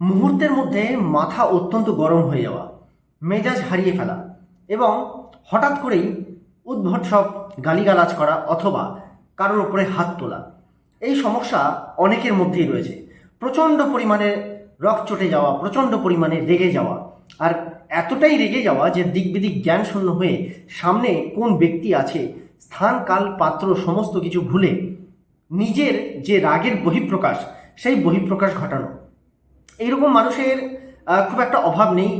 মুহূর্তের মধ্যে মাথা অত্যন্ত গরম হয়ে যাওয়া, মেজাজ হারিয়ে ফেলা এবং হঠাৎ করেই উদ্ভট সব গালিগালাজ করা অথবা কারোর উপরে হাত তোলা, এই সমস্যা অনেকের মধ্যেই রয়েছে। প্রচণ্ড পরিমাণে রক চটে যাওয়া, প্রচণ্ড পরিমাণে রেগে যাওয়া আর এতটাই রেগে যাওয়া যে দিক বিদিক জ্ঞান শূন্য হয়ে সামনে কোন ব্যক্তি আছে, স্থান, কাল, পাত্র, সমস্ত কিছু ভুলে নিজের যে রাগের বহিঃপ্রকাশ, সেই বহিঃপ্রকাশ ঘটানো। এইরকম মানুষের খুব একটা অভাব নেই।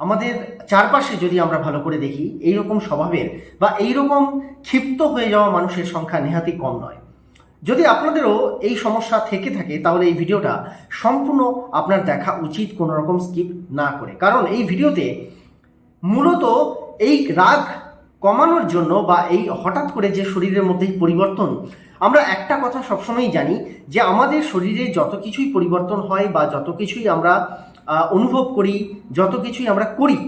আমাদের চারপাশে যদি আমরা ভালো করে দেখি, এইরকম স্বভাবের বা এইরকম ক্ষিপ্ত হয়ে যাওয়া মানুষের সংখ্যা নেহাতি কম নয়। যদি আপনাদেরও এই সমস্যা থেকে থাকে, তাহলে এই ভিডিওটা সম্পূর্ণ আপনার দেখা উচিত, কোনো রকম স্কিপ না করে। কারণ এই ভিডিওতে মূলত এই রাগ কমানোর জন্য বা এই হঠাৎ করে যে শরীরের মধ্যে পরিবর্তন আমরা একটা কথা সবসময়ই জানি যে আমাদের শরীরে যত কিছুই পরিবর্তন হয় বা যত কিছুই আমরা অনুভব করি, যত কিছুই আমরা করি,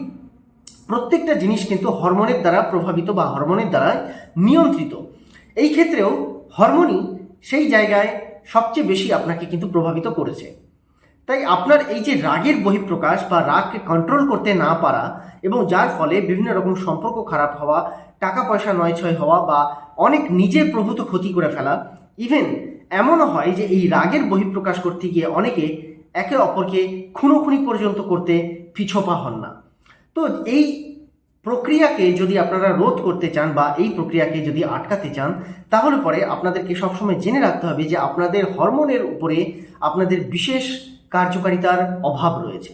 প্রত্যেকটা জিনিস কিন্তু হরমোনের দ্বারা প্রভাবিত বা হরমোনের দ্বারা নিয়ন্ত্রিত। এই ক্ষেত্রেও হরমোনই সেই জায়গায় সবচেয়ে বেশি আপনাকে কিন্তু প্রভাবিত করেছে। তাই আপনার এই যে রাগের বহিঃপ্রকাশ বা রাগকে কন্ট্রোল করতে না পারা এবং যার ফলে বিভিন্ন রকম সম্পর্ক খারাপ হওয়া টাকা পয়সা নয়ছয় হওয়া বা অনেক নিজের প্রভূত ক্ষতি করে ফেলা ইভেন এমনও হয় যে এই রাগের বহিঃপ্রকাশ করতে গিয়ে অনেকে একে অপরকে খুনোখুনি পর্যন্ত করতে পিছপা হন না। তো এই প্রক্রিয়াকে যদি আপনারা রোধ করতে চান বা এই প্রক্রিয়াকে যদি আটকাতে চান, তাহলে পরে আপনাদেরকে সবসময় জেনে রাখতে হবে যে আপনাদের হরমোনের উপরে আপনাদের বিশেষ কার্যকারিতার অভাব রয়েছে।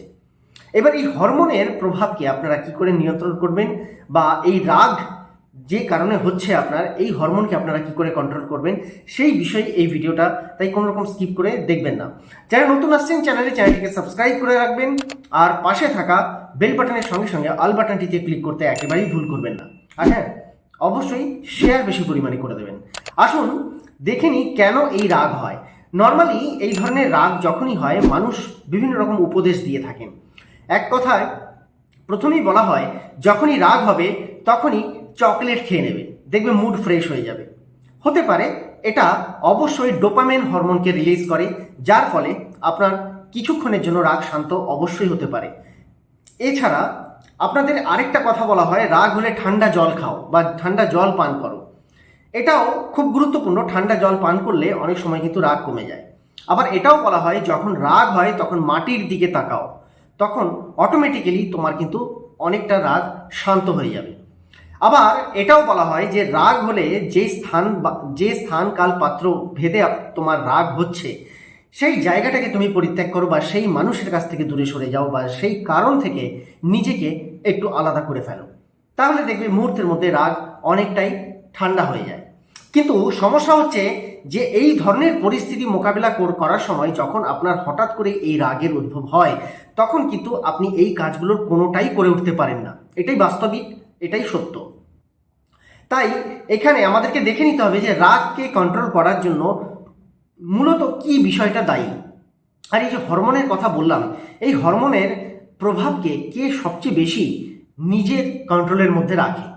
এবার এই হরমোনের প্রভাবকে আপনারা কি করে নিয়ন্ত্রণ করবেন বা এই রাগ যে কারণে হচ্ছে আপনার, এই হরমোনকে আপনারা কি করে কন্ট্রোল করবেন, সেই বিষয়ে এই ভিডিওটা তাই কোনো রকম স্কিপ করে দেখবেন না। যারা নতুন আসছেন চ্যানেলে চ্যানেলটিকে সাবস্ক্রাইব করে রাখবেন আর পাশে থাকা বেল বাটনের সঙ্গে সঙ্গে আল বাটনটিতে ক্লিক করতে একেবারেই ভুল করবেন না। আর হ্যাঁ অবশ্যই শেয়ার বেশি পরিমাণে করে দেবেন। আসুন, দেখে নিই কেন এই রাগ হয়। নর্মালি এই ধরনের রাগ যখনই হয়, মানুষ বিভিন্ন রকম উপদেশ দিয়ে থাকেন। এক কথায়, প্রথমেই বলা হয়, যখনই রাগ হবে, তখনই চকলেট খেয়ে নেবে। দেখবে মুড ফ্রেশ হয়ে যাবে। হতে পারে, এটা অবশ্যই ডোপামেন হরমোনকে রিলিজ করে, যার ফলে আপনার কিছুক্ষণের জন্য রাগ শান্ত অবশ্যই হতে পারে। এছাড়া, আপনাদের আরেকটা কথা বলা হয়, রাগ হলে ঠান্ডা জল খাও বা ঠান্ডা জল পান করো। এটাও খুব গুরুত্বপূর্ণ, ঠান্ডা জল পান করলে অনেক সময় কিন্তু রাগ কমে যায়। আবার এটাও বলা হয়, যখন রাগ হয় তখন মাটির দিকে তাকাও, তখন অটোমেটিক্যালি তোমার কিন্তু অনেকটা রাগ শান্ত হয়ে যাবে। আবার এটাও বলা হয় যে রাগ হলে যে স্থান যে স্থান কাল পাত্র ভেদে তোমার রাগ হচ্ছে, সেই জায়গাটাকে তুমি পরিত্যাগ করো বা সেই মানুষের কাছ থেকে দূরে সরে যাও বা সেই কারণ থেকে নিজেকে একটু আলাদা করে ফেলো। তাহলে দেখবে মুহূর্তের মধ্যে রাগ অনেকটাই ঠান্ডা হয়ে যায়। কিন্তু সমস্যা হচ্ছে যে এই ধরনের পরিস্থিতি মোকাবিলা করার সময় যখন আপনার হঠাৎ করে এই রাগের উদ্ভব হয়, তখন কিন্তু আপনি এই কাজগুলোর কোনোটাই করে উঠতে পারেন না। এটাই বাস্তবিক, এটাই সত্য। তাই এখানে আমাদেরকে দেখে নিতে হবে যে রাগকে কন্ট্রোল করার জন্য মূলত কি বিষয়টা দায়ী। আর এই যে হরমোনের কথা বললাম, এই হরমোনের প্রভাবকে কে সবচেয়ে বেশি নিজের কন্ট্রোলের মধ্যে রাখে?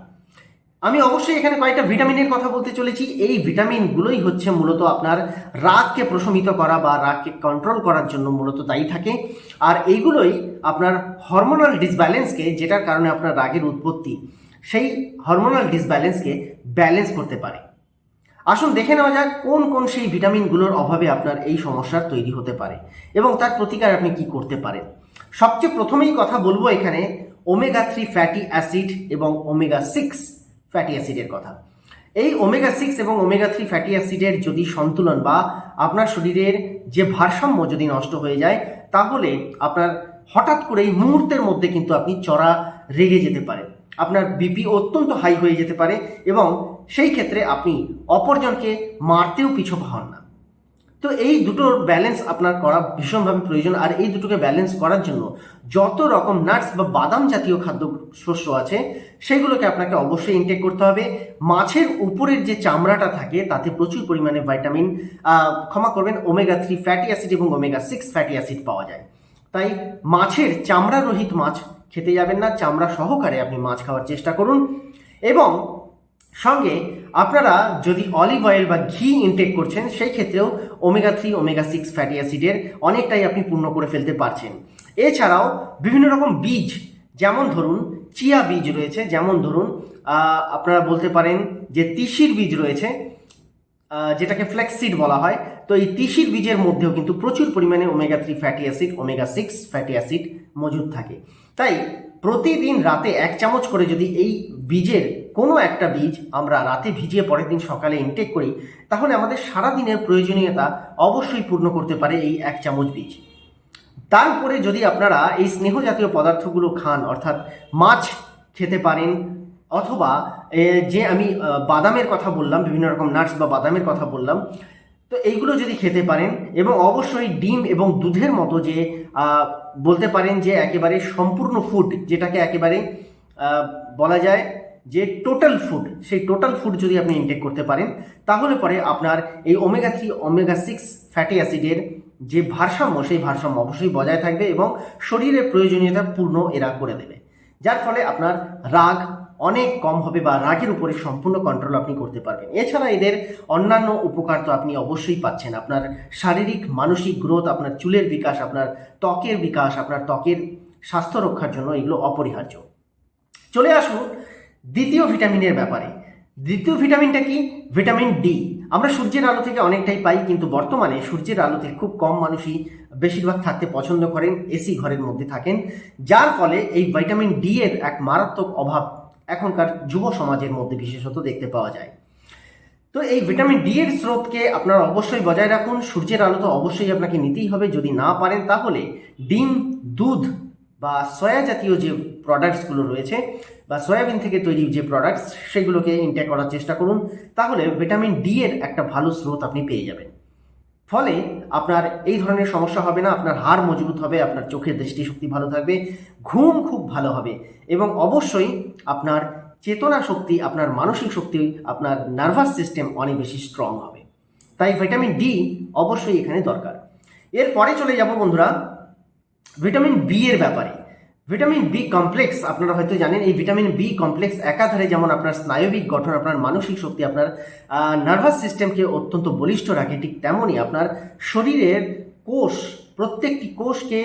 আমি অবশ্যই এখানে কয়েকটা ভিটামিনের কথা বলতে চলেছি। এই ভিটামিনগুলোই হচ্ছে মূলত আপনার রাগকে প্রশমিত করা বা রাগকে কন্ট্রোল করার জন্য মূলত দায়ী থাকে। আর এইগুলোই আপনার হরমোনাল ডিসব্যালেন্সকে যেটার কারণে আপনার রাগের উৎপত্তি, সেই হরমোনাল ডিসব্যালেন্সকে ব্যালেন্স করতে পারে। আসুন দেখে নেওয়া যাক কোন কোন সেই ভিটামিনগুলোর অভাবে আপনার এই সমস্যার তৈরি হতে পারে এবং তার প্রতিকার আপনি কি করতে পারেন। সবচেয়ে প্রথমেই কথা বলব এখানে ওমেগা থ্রি ফ্যাটি অ্যাসিড এবং ওমেগা সিক্স ফ্যাটি অ্যাসিডের কথা। এই ওমেগা সিক্স এবং ওমেগা থ্রি ফ্যাটি অ্যাসিডের যদি সন্তুলন বা আপনার শরীরের যে ভারসাম্য যদি নষ্ট হয়ে যায়, তাহলে আপনার হঠাৎ করে এই মুহূর্তের মধ্যে কিন্তু আপনি চড়া রেগে যেতে পারে আপনার বিপি অত্যন্ত হাই হয়ে যেতে পারে এবং সেই ক্ষেত্রে আপনি অপরজনকে মারতেও পিছু হন না। তো এই দুটোর ব্যালেন্স আপনার করা ভীষণভাবে প্রয়োজন, আর এই দুটোকে ব্যালেন্স করার জন্য যত রকম নাটস বা বাদাম জাতীয় খাদ্য শস্য আছে, সেগুলোকে আপনাকে অবশ্যই ইনটেক করতে হবে। মাছের উপরের যে চামড়াটা থাকে, তাতে প্রচুর পরিমাণে ভাইটামিন ক্ষমা করবেন ওমেগা থ্রি ফ্যাটি অ্যাসিড এবং ওমেগা সিক্স ফ্যাটি অ্যাসিড পাওয়া যায়। তাই মাছের চামড়া রহিত মাছ খেতে যাবেন না, চামড়া সহকারে আপনি মাছ খাওয়ার চেষ্টা করুন। এবং সঙ্গে আপনারা যদি অলিভ অয়েল বা ঘি ইনটেক করছেন, সেই ক্ষেত্রেও omega three omega six fatty অ্যাসিডের অনেকটাই আপনি পূর্ণ করে ফেলতে পারছেন। এছাড়াও বিভিন্ন রকম বীজ, যেমন ধরুন চিয়া বীজ রয়েছে, যেমন ধরুন আপনারা বলতে পারেন যে তিসির বীজ রয়েছে যেটাকে ফ্লেক্সিড বলা হয়। তো এই তিসির বীজের মধ্যেও কিন্তু প্রচুর পরিমাণে omega three fatty acid omega six fatty acid মজুদ থাকে। তাই প্রতিদিন রাতে এক চামচ করে যদি এই বীজের কোনো একটা বীজ আমরা রাতে ভিজিয়ে পরের দিন সকালে ইনটেক করি, তাহলে আমাদের সারা দিনের প্রয়োজনীয়তা অবশ্যই পূর্ণ করতে পারে এই এক চামচ বীজ। তার উপরে যদি আপনারা এই স্নেহ জাতীয় পদার্থগুলো খান, অর্থাৎ মাছ খেতে পারেন, অথবা যে আমি বাদামের কথা বললাম, বিভিন্ন রকম নাটস বা বাদামের কথা বললাম, তো এইগুলো যদি খেতে পারেন এবং অবশ্যই ডিম এবং দুধের মতো যে বলতে পারেন যে একেবারে সম্পূর্ণ ফুড যেটাকে একেবারে বলা যায় যে টোটাল ফুড সেই টোটাল ফুড যদি আপনি ইনটেক করতে পারেন, তাহলে পরে আপনার এই omega three omega six fatty অ্যাসিডের যে ভারসাম্য, সেই ভারসাম্য অবশ্যই বজায় থাকবে এবং শরীরের প্রয়োজনীয়তা পূর্ণ এরা করে দেবে। যার ফলে আপনার রাগ অনেক কম হবে বা রাগের উপরে সম্পূর্ণ কন্ট্রোল আপনি করতে পারবেন। এছাড়া এদের অন্যান্য উপকার তো আপনি অবশ্যই পাচ্ছেন। আপনার শারীরিক, মানসিক গ্রোথ আপনার চুলের বিকাশ, আপনার ত্বকের বিকাশ, আপনার ত্বকের স্বাস্থ্য রক্ষার জন্য এগুলো অপরিহার্য। চলে আসুন দ্বিতীয় ভিটামিনের ব্যাপারে। দ্বিতীয় ভিটামিনটা কি? Vitamin D. আমরা সূর্যের আলো থেকে অনেকটাই পাই, কিন্তু বর্তমানে সূর্যের আলোতে খুব কম মানুষই বেশিরভাগ থাকতে পছন্দ করেন, এসি ঘরের মধ্যে থাকেন। যার ফলে এই ভিটামিন ডি এর এক মারাত্মক অভাব এখনকার যুব সমাজের মধ্যে বিশেষত দেখতে পাওয়া যায়। তো এই ভিটামিন ডি এর স্রোতকে আপনারা অবশ্যই বজায় রাখুন। সূর্যের আলো তো অবশ্যই আপনাকে নিতেই হবে। যদি না পারেন তাহলে ডিম, দুধ বা সয়া জাতীয় যে প্রোডাক্টসগুলো রয়েছে বা সয়াবিন থেকে তৈরি যে প্রোডাক্টস সেগুলোকে ইনটেক করার চেষ্টা করুন। তাহলে ভিটামিন ডি এর একটা ভালো স্রোত আপনি পেয়ে যাবেন। ফলে আপনার এই ধরনের সমস্যা হবে না, আপনার হাড় মজবুত হবে, আপনার চোখের দৃষ্টিশক্তি ভালো থাকবে, ঘুম খুব ভালো হবে এবং অবশ্যই আপনার চেতনা শক্তি, আপনার মানসিক শক্তি, আপনার নার্ভাস সিস্টেম অনেক বেশি স্ট্রং হবে। তাই ভিটামিন ডি অবশ্যই এখানে দরকার। এরপরে চলে যাব বন্ধুরা ভিটামিন বি এর ব্যাপারে। ভিটামিন বি কমপ্লেক্স আপনারা হয়তো জানেন, এই ভিটামিন বি কমপ্লেক্স একাধারে যেমন আপনার স্নায়বিক গঠন, আপনার মানসিক শক্তি, আপনার নার্ভাস সিস্টেমকে অত্যন্ত বলিষ্ঠ রাখে, ঠিক তেমনই আপনার শরীরের কোষ, প্রত্যেকটি কোষকে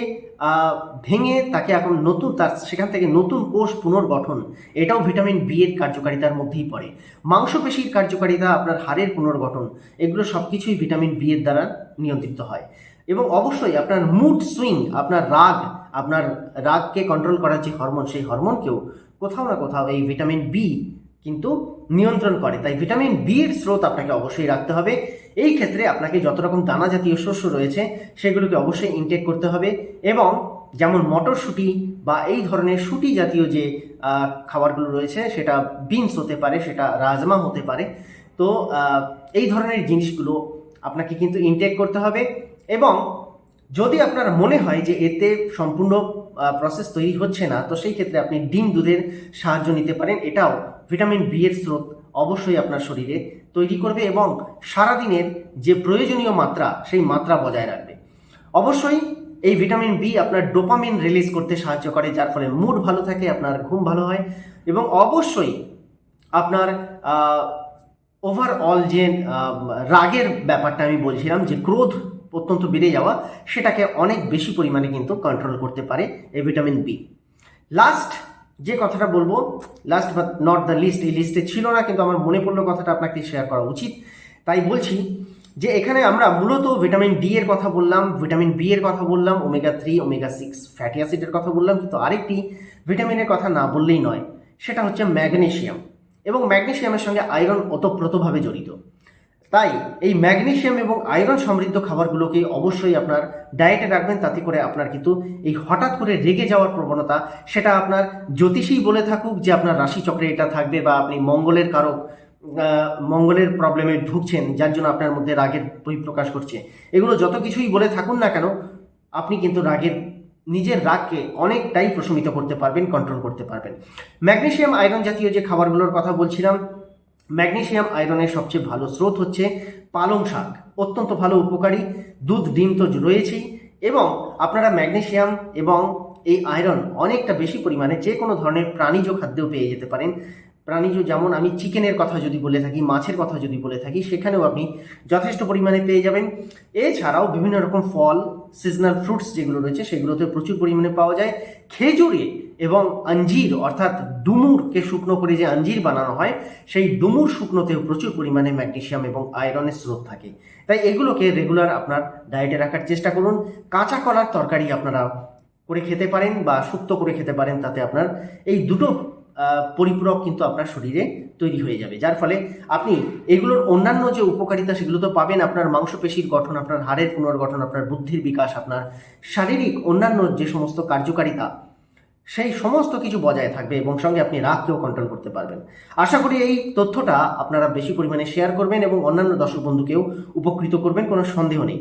ভেঙে তাকে এখন নতুন, তার, সেখান থেকে নতুন কোষ পুনর্গঠন, এটাও ভিটামিন বি এর কার্যকারিতার মধ্যেই পড়ে। মাংসপেশির কার্যকারিতা আপনার হাড়ের পুনর্গঠন, এগুলো সব কিছুই ভিটামিন বি এর দ্বারা নিয়ন্ত্রিত হয়। এবং অবশ্যই আপনার মুড সুইং আপনার রাগ, আপনার রাগকে কন্ট্রোল করার যে হরমোন সেই হরমোনকেও কোথাও না কোথাও এই ভিটামিন বি কিন্তু নিয়ন্ত্রণ করে। তাই ভিটামিন বি এর স্রোত আপনাকে অবশ্যই রাখতে হবে। এই ক্ষেত্রে আপনাকে যত রকম দানা জাতীয় শস্য রয়েছে, সেগুলোকে অবশ্যই ইনটেক করতে হবে এবং যেমন মটরশুঁটি বা এই ধরনের শুটি জাতীয় যে খাবারগুলো রয়েছে, সেটা বিনস হতে পারে, সেটা রাজমা হতে পারে। তো এই ধরনের জিনিসগুলো আপনাকে কিন্তু ইনটেক করতে হবে। এবং যদি আপনার মনে হয় যে এতে সম্পূর্ণ প্রসেস তৈরি হচ্ছে না, তো সেই ক্ষেত্রে আপনি ডিম দুধের সাহায্য নিতে পারেন। এটাও ভিটামিন বি এর স্রোত অবশ্যই আপনার শরীরে তৈরি করবে এবং সারাদিনের যে প্রয়োজনীয় মাত্রা, সেই মাত্রা বজায় রাখবে। অবশ্যই এই ভিটামিন বি আপনার ডোপামিন রিলিজ করতে সাহায্য করে, যার ফলে মুড ভালো থাকে, আপনার ঘুম ভালো হয় এবং অবশ্যই আপনার ওভারঅল যে রাগের ব্যাপারটা আমি বলছিলাম, যে ক্রোধ অত্যন্ত বেড়ে যাওয়া, সেটাকে অনেক বেশি পরিমাণে কিন্তু কন্ট্রোল করতে পারে এই ভিটামিন বি লাস্ট যে কথাটা বলব last but not the least এই লিস্টে ছিল না, কিন্তু আমার মনে পড়ল কথাটা আপনাকে শেয়ার করা উচিত। তাই বলছি যে এখানে আমরা মূলত ভিটামিন ডি এর কথা বললাম ভিটামিন বি এর কথা বললাম omega three omega six fatty অ্যাসিডের কথা বললাম, কিন্তু আরেকটি ভিটামিনের কথা না বললেই নয়, সেটা হচ্ছে ম্যাগনেশিয়াম এবং ম্যাগনেশিয়ামের সঙ্গে আয়রন ওতপ্রোতভাবে জড়িত। তাই এই ম্যাগনেশিয়াম এবং আয়রন সমৃদ্ধ খাবারগুলোকে অবশ্যই আপনার ডায়েটে রাখবেন, তাতে করে আপনার কিন্তু এই হঠাৎ করে রেগে যাওয়ার প্রবণতা, সেটা আপনার জ্যোতিষী বলে থাকুক যে আপনার রাশিচক্রে এটা থাকবে বা আপনি মঙ্গলের কারক মঙ্গলের প্রবলেমে ঢুকছেন, যার জন্য আপনার মধ্যে রাগের বহিঃপ্রকাশ করছে। এগুলো যত কিছুই বলে থাকুন না কেন, আপনি কিন্তু রাগের, নিজের রাগকে অনেকটাই প্রশমিত করতে পারবেন কন্ট্রোল করতে পারবেন। ম্যাগনেশিয়াম, আয়রন জাতীয় যে খাবারগুলোর কথা বলছিলাম ম্যাগনেশিয়াম আয়রনের সবচেয়ে ভালো স্রোত হচ্ছে পালং শাক। অত্যন্ত ভালো উপকারী, দুধ, ডিম তো রয়েছেই এবং আপনারা ম্যাগনেশিয়াম এবং এই আয়রন অনেকটা বেশি পরিমাণে যে কোনো ধরনের প্রাণীজ খাদ্যেও পেয়ে যেতে পারেন। প্রাণীজ যেমন আমি চিকেনের কথা যদি বলে থাকি, মাছের কথা যদি বলে থাকি, সেখানেও আপনি যথেষ্ট পরিমাণে পেয়ে যাবেন। এছাড়াও বিভিন্ন রকম ফল সিজনাল ফ্রুটস যেগুলো রয়েছে, সেগুলোতে প্রচুর পরিমাণে পাওয়া যায়। খেজুরে এবং আঞ্জির অর্থাৎ ডুমুরকে শুকনো করে যে আঞ্জির বানানো হয়, সেই ডুমুর শুকনোতেও প্রচুর পরিমাণে ম্যাগনেশিয়াম এবং আয়রনের স্রোত থাকে। তাই এগুলোকে রেগুলার আপনার ডায়েটে রাখার চেষ্টা করুন। কাঁচা কলার তরকারি আপনারা করে খেতে পারেন বা শুক্তো করে খেতে পারেন, তাতে আপনার এই দুটো পরিপূরক কিন্তু আপনার শরীরে তৈরি হয়ে যাবে। যার ফলে আপনি এগুলোর অন্যান্য যে উপকারিতা, সেগুলো তো পাবেন আপনার মাংসপেশির গঠন, আপনার হাড়ের পুনর্গঠন, আপনার বুদ্ধির বিকাশ, আপনার শারীরিক অন্যান্য যে সমস্ত কার্যকারিতা সেই সমস্ত কিছু বজায় থাকবে এবং সঙ্গে আপনি রাগকেও কন্ট্রোল করতে পারবেন। আশা করি এই তথ্যটা আপনারা বেশি পরিমাণে শেয়ার করবেন এবং অন্যান্য দর্শক বন্ধুকেও উপকৃত করবেন, কোনো সন্দেহ নেই।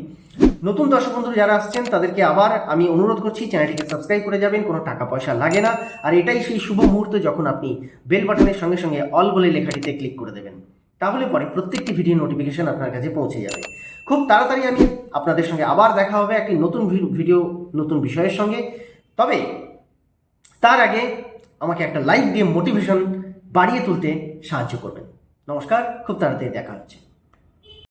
নতুন দর্শক বন্ধু যারা আসছেন, তাদেরকে আবার আমি অনুরোধ করছি, চ্যানেলটিকে সাবস্ক্রাইব করে যাবেন, কোনো টাকা পয়সা লাগে না। আর এটাই সেই শুভ মুহূর্ত যখন আপনি বেল বাটনের সঙ্গে সঙ্গে অল বলে লেখাটিতে ক্লিক করে দেবেন। তাহলে পরে প্রত্যেকটি ভিডিও নোটিফিকেশন আপনার কাছে পৌঁছে যাবে। খুব তাড়াতাড়ি আমি আপনাদের সঙ্গে আবার দেখা হবে একটি নতুন ভিডিও নতুন বিষয়ের সঙ্গে। তবে তার আগে আমাকে একটা লাইক দিয়ে মোটিভেশন বাড়িয়ে তুলতে সাহায্য করবেন। নমস্কার, খুব তাড়াতাড়ি দেখা হচ্ছে।